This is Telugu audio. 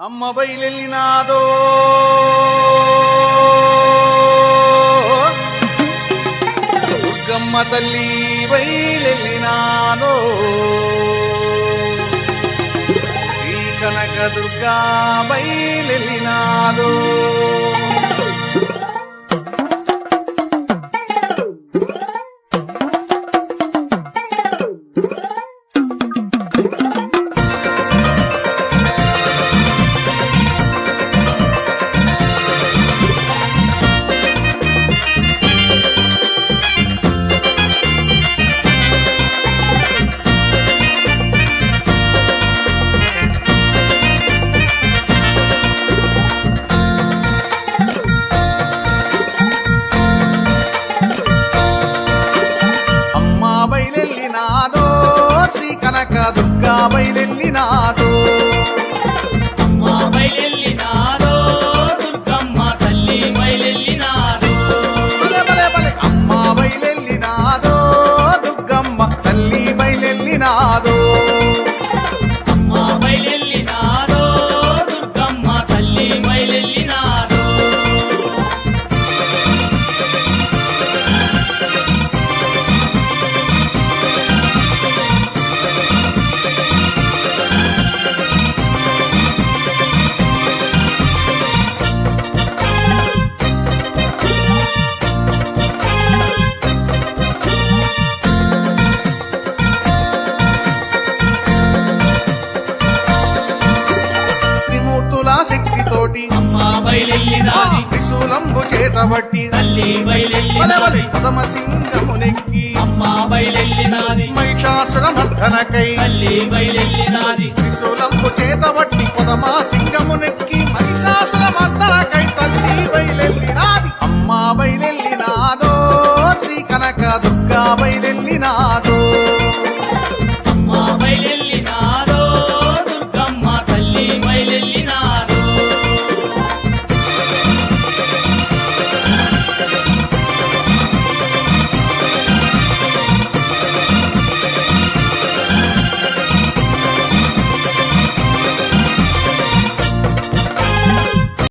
అమ్మ బయలెళ్ళినాదో దుర్గమ్మ తల్లి బయలెళ్ళినాదో శ్రీ కనక దుర్గా బయలెళ్ళినాదో బయలెళ్ళినాదో శ్రీ కనక దుర్గా బయలెళ్ళినాదో అమ్మ బయలెల్లినాదో దుర్గమ్మ తల్లి బయలెల్లినాదో బలే బలే బలే అమ్మ దుర్గమ్మ తల్లి అమ్మ అమ్మ బయలెల్లినాది. త్రిశూలంబు చేతబట్టి తల్లి బలే బలే బయలెల్లినాది పదమ సింగమునెక్కి అమ్మ బయలెల్లినాది. మహిషాసుర మర్దనకై తల్లి బయలెల్లినాది. త్రిశూలంబు చేతబట్టి పదమ సింగమునెక్కి మహిషాసుర మర్దనకై తల్లి బయలెళ్ళినాది అమ్మ బయలెళ్ళినాదో శ్రీ కనక దుర్గా బయలెళ్ళినాదో